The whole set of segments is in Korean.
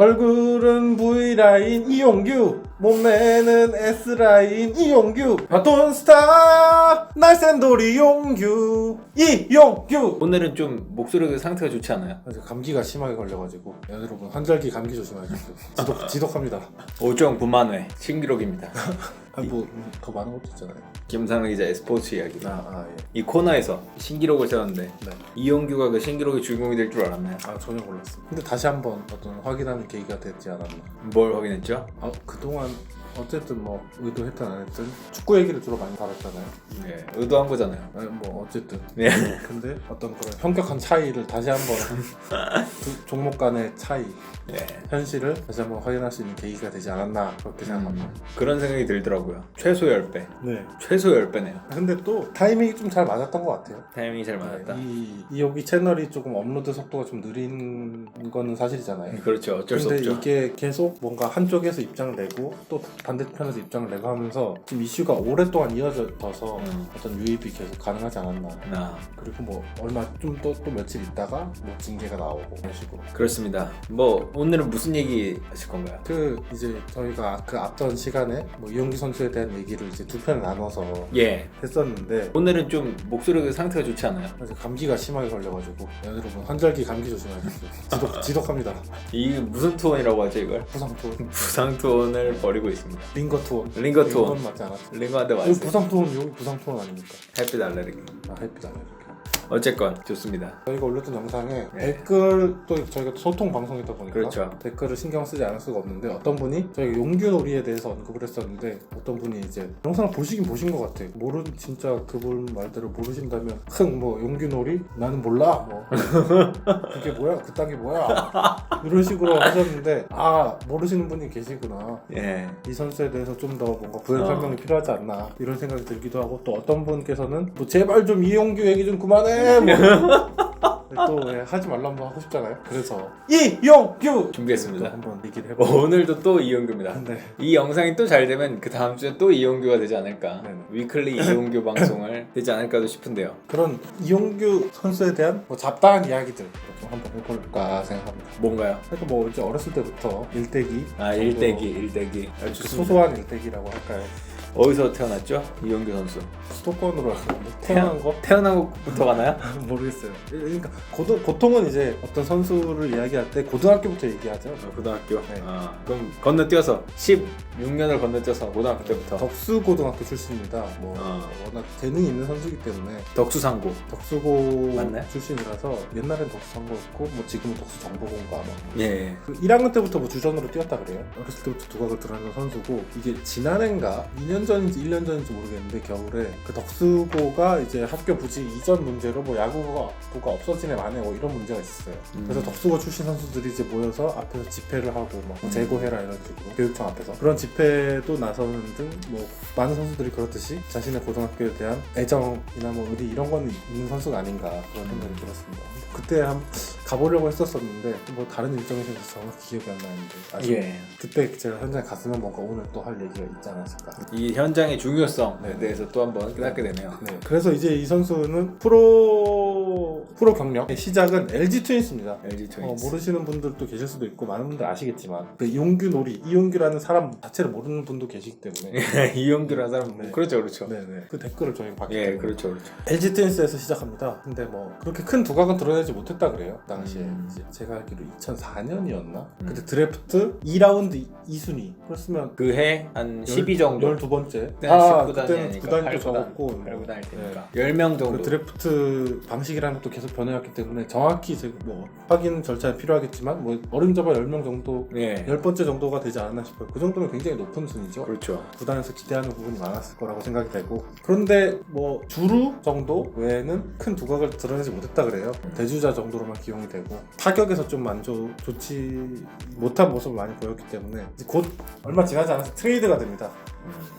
얼굴은 V라인 이용규 몸매는 S라인 이용규 바톤 스타 날쌘돌이 용규 이용규 오늘은 좀 목소리가 상태가 좋지 않아요? 아주 감기가 심하게 걸려가지고 여러분 환절기 감기 조심하세요 지독, 지독합니다 5.9만회 신기록입니다. 아니 뭐더 많은 것도 있잖아요 김상우 기자의 스포츠 이야기. 아, 아 예. 이 코너에서 신기록을 세웠는데 네. 이용규가 그 신기록의 주인공이 될 줄 알았나요? 아 전혀 몰랐어요 근데 다시 한번 어떤 확인하는 계기가 됐지 않았나 뭘 확인했죠? 아 그동안 어쨌든 뭐 의도했든 안 했든 축구 얘기를 주로 많이 다뤘잖아요 네, 의도한 거잖아요. 아니 뭐 어쨌든 네. 근데 어떤 그런 현격한 차이를 다시 한번 두 종목 간의 차이 네. 현실을 다시 한번 확인할 수 있는 계기가 되지 않았나 그렇게 생각합니다 음, 그런 생각이 들더라고요. 최소 10배. 네 최소 10배네요. 근데 또 타이밍이 좀 잘 맞았던 것 같아요 타이밍이 잘 맞았다. 이, 이 여기 채널이 조금 업로드 속도가 좀 느린 거는 사실이잖아요 그렇죠. 어쩔 수 근데 없죠. 이게 계속 뭔가 한쪽에서 입장을 내고 또 반대편에서 입장을 내고 하면서 지금 이슈가 오랫동안 이어져서 음. 어떤 유입이 계속 가능하지 않았나 아, 그리고 뭐 얼마 좀또 또 며칠 있다가 뭐 징계가 나오고 이런 식으로 그렇습니다. 뭐 오늘은 무슨 얘기 하실 건가요? 그 이제 저희가 그 앞전 시간에 뭐 이용기 선수에 대한 얘기를 이제 두 편을 나눠서 예. 했었는데 오늘은 좀 목소리가 상태가 좋지 않아요? 아주 감기가 심하게 걸려가지고 여러분 환절기 감기 조심하세요 지독, 지독합니다 이게 무슨 투혼이라고 하죠 이걸? 부상 투혼 부상 투혼을 벌이고 있습니다. 링거 투혼 링거 투혼. 이건 맞지 않았죠 링거한테 왔어요. 부상 여기 부상 투혼 아닙니까 햇빛 알레르기. 아 햇빛 안 이렇게 어쨌건 좋습니다. 저희가 올렸던 영상에 네. 댓글 또 저희가 소통 방송이다 보니까 그렇죠. 댓글을 신경 쓰지 않을 수가 없는데 어떤 분이 저희가 용규놀이에 대해서 언급을 했었는데 어떤 분이 이제 영상을 보시긴 보신 것 같아요 모르 진짜 그분 말대로 모르신다면 흥뭐 용규놀이 나는 몰라 뭐 그게 뭐야 그딴 게 뭐야 이런 식으로 하셨는데 아 모르시는 분이 계시구나 예. 이 선수에 대해서 좀 더 뭔가 부연 어. 설명이 필요하지 않나 이런 생각이 들기도 하고 또 어떤 분께서는 뭐 제발 좀 이용규 얘기 좀 그만해 뭐. 또왜 하지 말라고 하고 싶잖아요 그래서 이용규 준비했습니다. 또 한번 얘기를 해보 오늘도 또 이용규입니다. 네. 이 영상이 또 잘 되면 그 다음 주에 또 이용규가 되지 않을까. 네네. 위클리 이용규 방송을 되지 않을까도 싶은데요. 그런 이용규 선수에 대한 뭐 잡다한 이야기들 좀 한번 해볼까 생각합니다 뭔가요? 그러니까 뭐 이제 어렸을 때부터 일대기 아 정도 일대기 일대기. 아, 그. 소소한 일대기라고 할까요 어디서 태어났죠? 이용규 선수. 수도권으로 하는데 태어난 거 태어나고부터 가나요? 모르겠어요. 그러니까 고등, 보통은 이제 어떤 선수를 이야기할 때 고등학교부터 얘기하죠. 어, 고등학교. 네. 아, 그럼 건너뛰어서 16년을 건너뛰어서 고등학교 때부터 덕수 고등학교 출신입니다. 뭐 어. 워낙 재능이 있는 선수이기 때문에 덕수상고. 덕수고 맞나요? 출신이라서 옛날엔 덕수상고였고 뭐 지금은 덕수정보공고 아마. 예. 그 1학년 때부터 뭐 주전으로 뛰었다 그래요. 어렸을 때부터 두각을 드러내는 선수고 이게 지난해인가 2년 전인지 1년 전인지 모르겠는데 겨울에 그 덕수고가 이제 학교 부지 이전 문제로 뭐 야구부가 부가 없어지네 만에 뭐 이런 문제가 있었어요. 음. 그래서 덕수고 출신 선수들이 이제 모여서 앞에서 집회를 하고 막 음. 재고해라 이런 식으로 교육청 앞에서 그런 집회도 나서는 등 뭐 많은 선수들이 그렇듯이 자신의 고등학교에 대한 애정이나 뭐 의리 이런 거는 있는 선수가 아닌가 그런 생각이 들었습니다. 그때 한 가보려고 했었었는데 뭐 다른 일정이 생겨서 정확히 기억이 안 나는데 아쉽 예. 그때 제가 현장에 갔으면 뭔가 오늘 또 할 얘기가 있지 않았을까. 이 현장의 중요성에 네. 대해서 또 한번 깨닫게 되네요. 네. 그래서 이제 이 선수는 프로 프로 경력의 시작은 LG 트윈스입니다. LG 어, 트윈스. 모르시는 분들도 계실 수도 있고 많은 분들 아시겠지만 그 이용규 놀이 이용규라는 사람 자체를 모르는 분도 계시기 때문에 이용규라는 사람 네. 그렇죠 그렇죠. 네네 그 댓글을 저희가 봤기 예, 때문에 그렇죠 그렇죠. LG 트윈스에서 시작합니다. 근데 뭐 그렇게 큰 두각은 드러내지 못했다 그래요. 당시에 음. 이제 제가 알기로 2004년이었나? 음. 그때 드래프트 2라운드 2순위. 그랬으면 그 해 한 12 정도. 12번째. 그때 아, 19 단이 그때는 아니니까 구단이 8또 적었고. 8구단일 테니까. 네. 10명 정도. 그 드래프트 방식이 라는 것도 계속 변해왔기 때문에 정확히 이제 뭐 확인 절차는 필요하겠지만 뭐 어림잡아 10명 정도 예. 10번째 정도가 되지 않았나 싶어요. 그 정도면 굉장히 높은 순위죠. 그렇죠. 구단에서 기대하는 부분이 많았을 거라고 생각이 되고 그런데 뭐 주루 정도 외에는 큰 두각을 드러내지 못했다 그래요 대주자 정도로만 기용이 되고 타격에서 좀 만족 좋지 못한 모습을 많이 보였기 때문에 이제 곧 얼마 지나지 않아서 트레이드가 됩니다 음.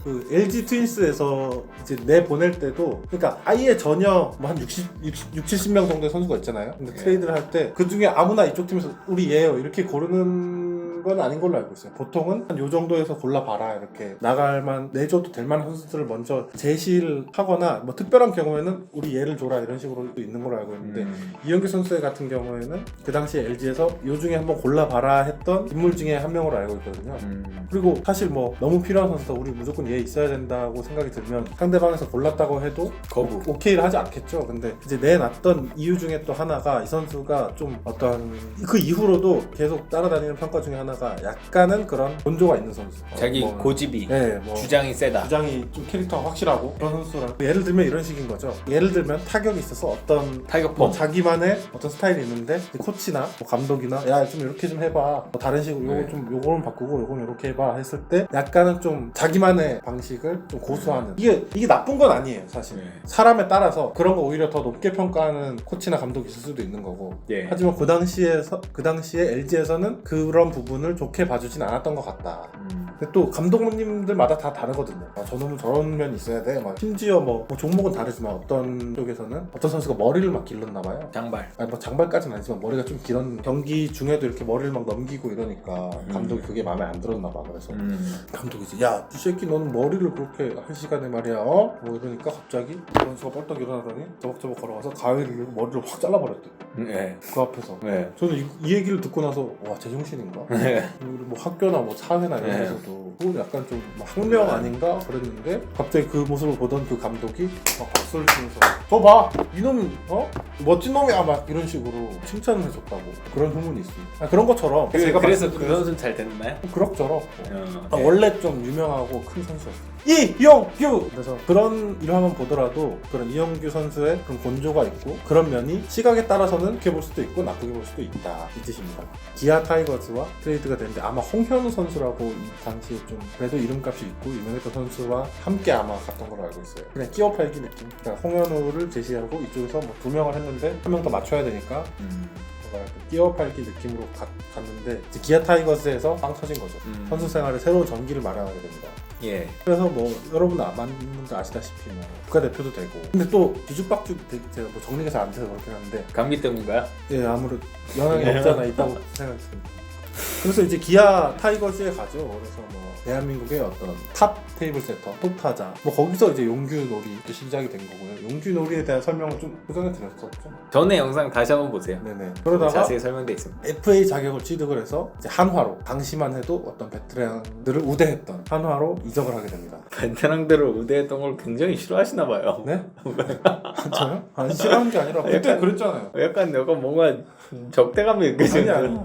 그 LG 트윈스에서 이제 내 보낼 때도 그러니까 아예 전혀 뭐 한 60, 60, 60, 70명 정도의 선수가 있잖아요. 근데 네. 트레이드를 할 때 그 중에 아무나 이쪽 팀에서 우리 얘요 이렇게 고르는 건 아닌 걸로 알고 있어요. 보통은 한 요 정도에서 골라봐라 이렇게 나갈만 내줘도 될 만한 선수들을 먼저 제시를 하거나 뭐 특별한 경우에는 우리 얘를 줘라 이런 식으로도 있는 걸로 알고 있는데 음. 이영규 선수 같은 경우에는 그 당시 LG에서 요 중에 한번 골라봐라 했던 인물 중에 한 명으로 알고 있거든요. 음. 그리고 사실 뭐 너무 필요한 선수다 우리 무조건 얘 있어야 된다고 생각이 들면 상대방에서 골랐다고 해도 거부. 오케이를 하지 않겠죠. 근데 이제 내놨던 이유 중에 또 하나가 이 선수가 좀 어떤 그 이후로도 계속 따라다니는 평가 중에 하나 가 약간은 그런 본조가 있는 선수. 어, 자기 뭐, 고집이 네, 뭐 주장이 세다. 주장이 좀 캐릭터가 확실하고 그런 선수랑 예를 들면 이런 식인 거죠. 예를 들면 타격이 있어서 어떤 타격폼. 뭐 자기만의 어떤 스타일이 있는데 이 코치나 뭐 감독이나 야 좀 이렇게 좀 해봐 뭐 다른 식으로 요거 네. 좀 요거는 바꾸고 요거는 이렇게 해봐 했을 때 약간은 좀 자기만의 방식을 좀 고수하는 이게 이게 나쁜 건 아니에요 사실 네. 사람에 따라서 그런 거 오히려 더 높게 평가하는 코치나 감독이 있을 수도 있는 거고 예. 하지만 그 당시에서 그 당시에 LG에서는 그런 부분 을 좋게 봐주진 않았던 것 같다 음. 근데 또 감독님들마다 다 다르거든요. 아, 저놈은 저런 면이 있어야 돼. 막 심지어 뭐, 뭐 종목은 다르지만 어떤 쪽에서는 어떤 선수가 머리를 막 길렀나 봐요. 장발. 아니 뭐 장발까지는 아니지만 머리가 좀 길었는 경기 중에도 이렇게 머리를 막 넘기고 이러니까 감독이 그게 마음에 안 들었나 봐. 그래서 음. 감독이 이제 야이 새끼 너는 머리를 그렇게 한 시간에 말이야 어? 뭐 이러니까 갑자기 선수가 뻘떡 일어나더니 저벅저벅 걸어가서 가위를 머리를 확 잘라버렸대. 네. 그 앞에서. 네. 저는 이, 이 얘기를 듣고 나서 와 제정신인가? 네. 우리 뭐 학교나 뭐 사회나 이런 네. 데서 도 그건 약간 좀뭐 학명 아닌가 그랬는데 갑자기 그 모습을 보던 그 감독이 막 박수를 치면서 저봐 이놈 어 멋진 놈이야 막 이런 식으로 칭찬을 해줬다고 그런 후문이 있습니다 아, 그런 것처럼 그, 제가 그래서 말씀드린 그 선수는 잘 됐나요? 그럭저럭 어. 아, 원래 좀 유명하고 큰 선수였어요. 이영규! 그래서 그런 일화만 보더라도 그런 이영규 선수의 그런 곤조가 있고 그런 면이 시각에 따라서는 좋게 볼 수도 있고 나쁘게 볼 수도 있다 이 뜻입니다. 기아 타이거즈와 트레이드가 됐는데 아마 홍현우 선수라고 이 당시에 좀 그래도 이름값이 있고 유명했던 선수와 함께 아마 갔던 걸로 알고 있어요. 그냥 끼어 팔기 느낌. 그러니까 홍현우를 제시하고 이쪽에서 뭐 두 명을 했는데 한 명 더 맞춰야 되니까 음. 뭔가 약간 끼어 팔기 느낌으로 가- 갔는데 이제 기아 타이거즈에서 빵 터진 거죠. 음. 선수 생활에 새로운 전기를 마련하게 됩니다. 예. 그래서 뭐 여러분 많은 분들 아시다시피 뭐 국가대표도 되고 근데 또 뒤죽박죽 되- 제가 뭐 정리가 잘 안 돼서 그렇긴 한데 감기 때문인가요? 예 아무래도 영향이 없잖아 있다고 생각했습니다. 그래서 이제 기아 타이거즈에 가죠. 그래서 뭐 대한민국의 어떤 탑 테이블 세터, 톱 타자 뭐 거기서 이제 용규 놀이도 시작이 된 거고요. 용규 놀이에 대한 설명을 좀 소전해 드렸었죠. 전에 영상 다시 한번 보세요. 네네. 그러다가 자세히 설명돼 있습니다. FA 자격을 취득을 해서 이제 한화로 당시만 해도 어떤 베테랑들을 우대했던 한화로 이적을 하게 됩니다. 베테랑들을 우대했던 걸 굉장히 싫어하시나 봐요. 네? 저요? 아니 싫어하는 게 아니라 그때 약간- 그랬잖아요. 약간 약간 뭔가 적대감이 느껴지는 아니. 아니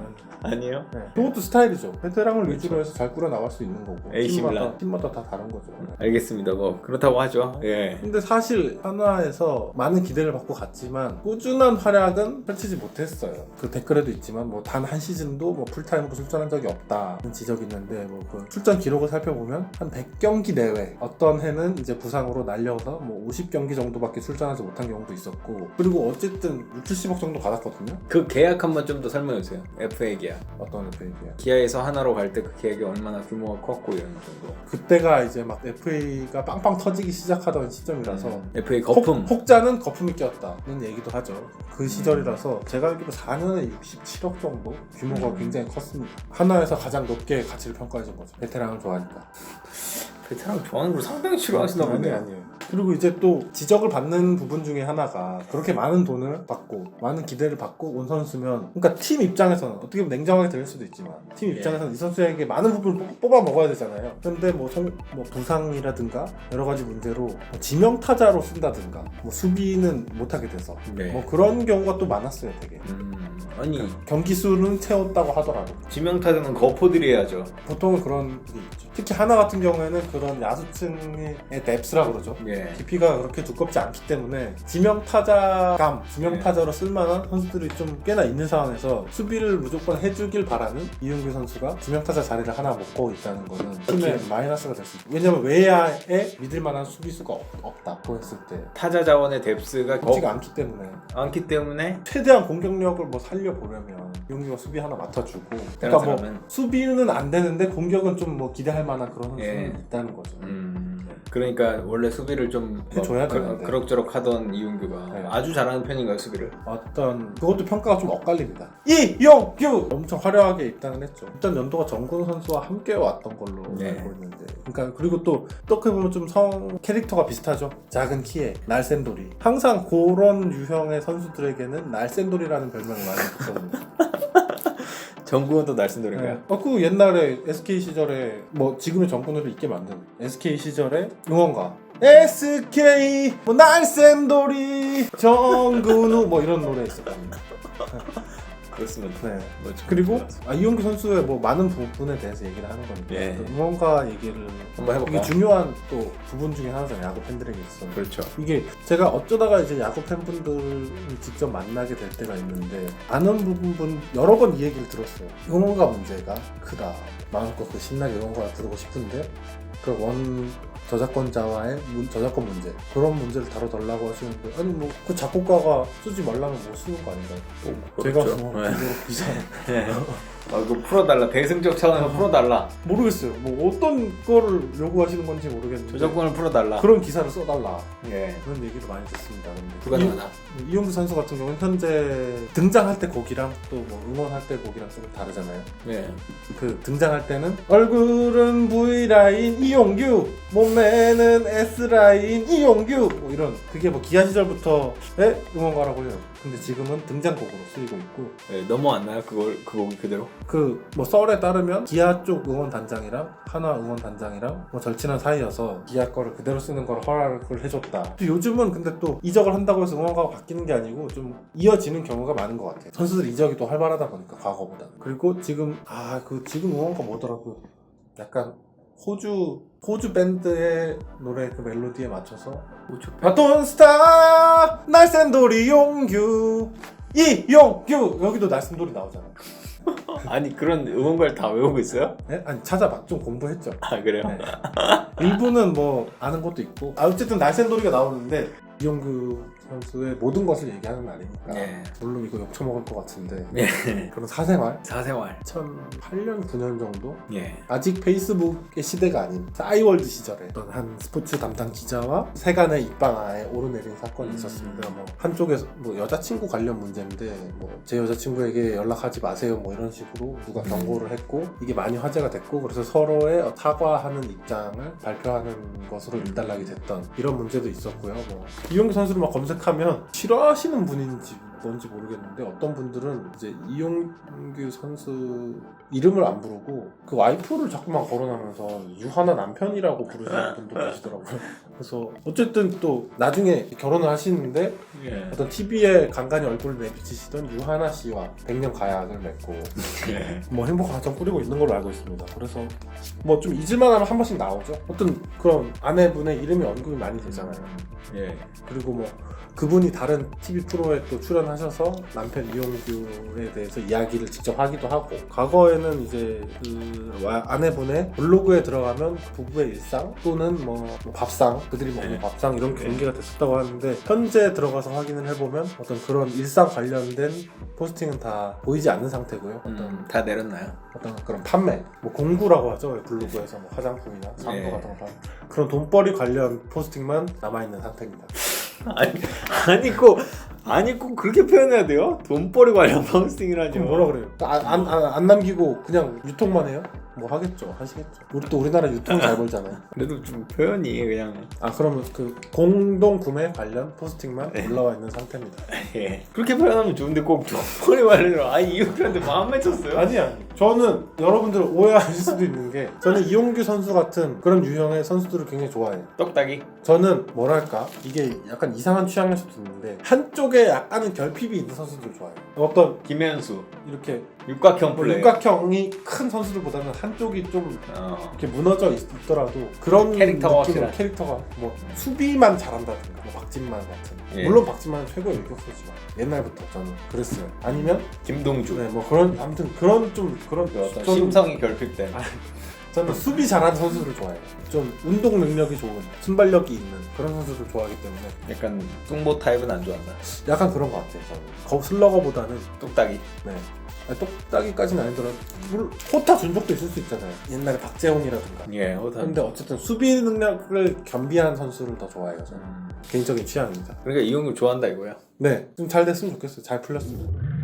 에요? 네. 그것도 스타일이죠. 베테랑을 위주로 해서 잘 꾸려 나갈 수 있는 거고. AC 팀마다, 밀란. 팀마다 다 다른 거죠. 네. 알겠습니다. 뭐 그렇다고 하죠. 예. 근데 사실 한화에서 많은 기대를 받고 갔지만 꾸준한 활약은 펼치지 못했어요. 그 댓글에도 있지만 뭐 단 한 시즌도 뭐 풀타임으로 출전한 적이 없다는 지적이 있는데 뭐 그 출전 기록을 살펴보면 한 100경기 내외 어떤 해는 이제 부상으로 날려서 뭐 50경기 정도밖에 출전하지 못한 경우도 있었고 그리고 어쨌든 6, 70억 정도 받았거든요. 그 계약 한번 좀 더 설명해 주세요. FA 계약. 어떤 FA야? 기아에서 하나로 갈 때 그 계약이 얼마나 규모가 컸고 이런 정도. 그때가 이제 막 FA가 빵빵 터지기 시작하던 시점이라서 음. FA 거품. 혹, 혹자는 거품이 꼈다는 얘기도 하죠. 그 시절이라서 제가 알기로 4년에 67억 정도 규모가 음. 굉장히 컸습니다. 하나에서 가장 높게 가치를 평가해준 거죠. 베테랑을 좋아하니까. 베테랑 좋아하는 걸 상당히 싫어하시나 아니 보네. 아니에요. 그리고 이제 또 지적을 받는 부분 중에 하나가 그렇게 많은 돈을 받고 많은 기대를 받고 온 선수면 그러니까 팀 입장에서는 어떻게 보면 냉정하게 들릴 수도 있지만 팀 예. 입장에서는 이 선수에게 많은 부분을 뽑- 뽑아 먹어야 되잖아요. 그런데 뭐, 성- 뭐 부상이라든가 여러 가지 문제로 뭐 지명 타자로 쓴다든가 뭐 수비는 못하게 돼서 네. 뭐 그런 경우가 또 많았어요, 되게. 음, 아니 경기 수는 채웠다고 하더라도 지명타자는 거포들이 해야죠. 보통은 그런 게 있죠. 특히 하나 같은 경우에는 그런 야수층의 뎁스라 그러죠. 예. 깊이가 그렇게 두껍지 않기 때문에 지명 타자감, 지명 네. 타자로 쓸만한 선수들이 좀 꽤나 있는 상황에서 수비를 무조건 해주길 바라는 이윤규 선수가 지명 타자 자리를 하나 먹고 있다는 거는 팀에 마이너스가 될 수 있죠. 왜냐면 외야에 믿을 만한 수비수가 없, 없다고 했을 때 타자 자원의 뎁스가 쉽지가 거, 않기 때문에 않기 때문에 최대한 공격력을 뭐 살려보려면 이용규가 수비 하나 맡아주고 그러니까 뭐 사람은 수비는 안 되는데 공격은 좀 뭐 기대할 만한 그런 선수는 예. 있다는 거죠. 음, 그러니까 원래 수비를 좀 해줘야 그, 되는데. 그 럭저럭 하던 이용규가 네. 아주 잘하는 편인가요 수비를? 어떤 그것도 평가가 좀 엇갈립니다. 이용규 엄청 화려하게 입단을 했죠. 일단 연도가 정근 선수와 함께 왔던 걸로 네. 알고 있는데, 그러니까 그리고 또 어떻게 보면 좀 성 캐릭터가 비슷하죠. 작은 키에 날쌘돌이. 항상 그런 유형의 선수들에게는 날쌘돌이라는 별명을 많이 붙거든요. 정구원도 날씬돌인가요? 네. 어, 그 옛날에 SK 시절에 뭐 지금의 정권으로 있게 만든 SK 시절에 응원가 SK 뭐 날쌘돌이 정근우 뭐 이런 노래 있었거든요. 그렇으면 네. 뭐 좀- 그리고 아, 이용규 선수의 뭐 많은 부분에 대해서 얘기를 하는 건데 예. 또 응원가 얘기를 한번 해볼까요? 이게 중요한 또 부분 중에 하나잖아요 야구 팬들에게 있어서 그렇죠. 이게 제가 어쩌다가 이제 야구 팬분들을 직접 만나게 될 때가 있는데 아는 부분 여러 번 이 얘기를 들었어요 응원가 문제가 크다 마음껏 그 신나게 응원가를 부르고 싶은데 그 원 저작권자와의 문- 저작권 문제 그런 문제를 다뤄달라고 하시는데 아니 뭐 그 작곡가가 쓰지 말라면 못 쓰는 거 아닌가요? 제가 그렇죠. 뭐 네. 그대로 기사 네. 아, 이거 풀어달라. 대승적 차원에서 풀어달라. 모르겠어요. 뭐 어떤 거를 요구하시는 건지 모르겠는데 저작권을 풀어달라. 그런 기사를 써달라 예. 그런 얘기를 많이 듣습니다. 누가 근데 많아? 이, 이용규 선수 같은 경우는 현재 등장할 때 곡이랑 또 뭐 응원할 때 곡이랑 조금 다르잖아요. 예. 그 등장할 때는 얼굴은 V 라인 이용규, 몸매는 S 라인 이용규 뭐 이런 그게 뭐 기아 시절부터의 응원가라고 해요. 근데 지금은 등장곡으로 쓰이고 있고 예, 넘어왔나요? 그걸 그 곡이 그대로? 그 뭐 썰에 따르면 기아 쪽 응원 단장이랑 하나 응원 단장이랑 뭐 절친한 사이여서 기아 거를 그대로 쓰는 걸 허락을 해줬다. 또 요즘은 근데 또 이적을 한다고 해서 응원가가 바뀌는 게 아니고 좀 이어지는 경우가 많은 것 같아요. 선수들 이적이 또 활발하다 보니까 과거보다. 그리고 지금 아 그 지금 응원가 뭐더라고. 약간 호주 호주 밴드의 노래 그 멜로디에 맞춰서 바톤 스타 날쌘돌이 용규 이용규 여기도 날쌘돌이 나오잖아요. 아니 그런 응원가를 다 외우고 있어요? 네? 아니 찾아봐 좀 공부했죠. 아 그래요? 네. 일부는 뭐 아는 것도 있고 아, 어쨌든 날쌘돌이가 나오는데 이용규 선수의 모든 것을 얘기하는 날이니까 네. 물론 이거 욕처먹을 것 같은데 예. 그런 사생활 사생활. 2008년 9년 정도 예. 아직 페이스북의 시대가 아닌 싸이월드 시절에 어떤 한 스포츠 담당 기자와 세간의 입방아에 오르내린 사건이 음. 있었습니다. 뭐 한쪽에서 뭐 여자친구 관련 문제인데 뭐 제 여자친구에게 연락하지 마세요 뭐 이런 식으로 누가 음. 경고를 했고 이게 많이 화제가 됐고 그래서 서로의 사과하는 입장을 발표하는 것으로 일단락이 됐던 이런 문제도 있었고요. 뭐 이용규 선수를 막 검색 하면 싫어하시는 분인지 뭔지 모르겠는데 어떤 분들은 이제 이용규 선수 이름을 안 부르고 그 와이프를 자꾸만 거론하면서 유하나 남편이라고 부르시는 분도 계시더라고요. 그래서 어쨌든 또 나중에 결혼을 하시는데 예. 어떤 TV에 간간히 얼굴을 내비치시던 유하나 씨와 백년 가약을 맺고 예. 뭐 행복한 가정 꾸리고 있는 걸로 알고 있습니다. 그래서 뭐 좀 잊을만하면 한 번씩 나오죠. 어떤 그런 아내분의 이름이 언급이 많이 되잖아요. 예. 그리고 뭐 그분이 다른 TV 프로에 또 출연하셔서 남편 이용규에 대해서 이야기를 직접 하기도 하고 과거에는 이제 그 와- 아내분의 블로그에 들어가면 부부의 일상 또는 뭐, 뭐 밥상 그들이 먹는 네. 밥상 이런 네. 경계가 됐었다고 하는데 현재 들어가서 확인을 해보면 어떤 그런 일상 관련된 포스팅은 다 보이지 않는 상태고요. 어떤 음, 다 내렸나요? 어떤 그런 판매, 뭐 공구라고 하죠 블로그에서 뭐 화장품이나 사고 네. 같은 거 그런 돈벌이 관련 포스팅만 남아 있는 상태입니다. 아니 아니 꼭 아니 꼭 그렇게 표현해야 돼요? 돈벌이 관련. 그럼 뭐라 그래요? 안, 안, 안, 안 남기고 그냥 유통만 해요? 뭐 하겠죠, 하시겠죠. 우리 또 우리나라 유통 잘 벌잖아요. 그래도 좀 표현이 그냥 아 그러면 그 공동 구매 관련 포스팅만 네. 올라와 있는 상태입니다. 예. 그렇게 표현하면 좋은데 꼭 돈벌이 관련 아 이용규한테 마음 맺혔어요? 아니 아니. 저는 여러분들 오해하실 수도 있는 게 저는 이용규 선수 같은 그런 유형의 선수들을 굉장히 좋아해요. 떡딱이. 저는 뭐랄까 이게 약간 이상한 취향일 수도 있는데 한쪽에 약간은 결핍이 있는 선수들 좋아해요. 어떤 김현수 이렇게 육각형 뭐 플레이. 육각형이 큰 선수들보다는 한쪽이 좀 어. 이렇게 무너져 있, 더라도 그런 캐릭터가 느낌으로 확실한. 캐릭터가 뭐 수비만 잘한다든가 뭐 박진만 같은 예. 물론 박진만은 최고의 일격수지만 옛날부터 저는 그랬어요 아니면 김동주. 네 뭐 그런 아무튼 그런 좀 그런 그 어떤 저는, 심성이 결핍된. 아, 저는 수비 잘하는 선수들을 좋아해요 좀 운동 능력이 좋은 순발력이 있는 그런 선수들 좋아하기 때문에 약간 뚱보 타입은 안 좋아한다. 약간 그런 것 같아요 저는 거 슬러거보다는 뚝딱이. 네 아니, 똑딱이까지는 아니더라도 물 호타 준 적도 있을 수 있잖아요. 옛날에 박재홍이라든가. 예, 호타. 근데 어쨌든 수비 능력을 겸비한 선수를 더 좋아해요. 저는. 음. 개인적인 취향입니다. 그러니까 이용규 좋아한다 이거야. 네, 좀 잘 됐으면 좋겠어요. 잘 풀렸으면.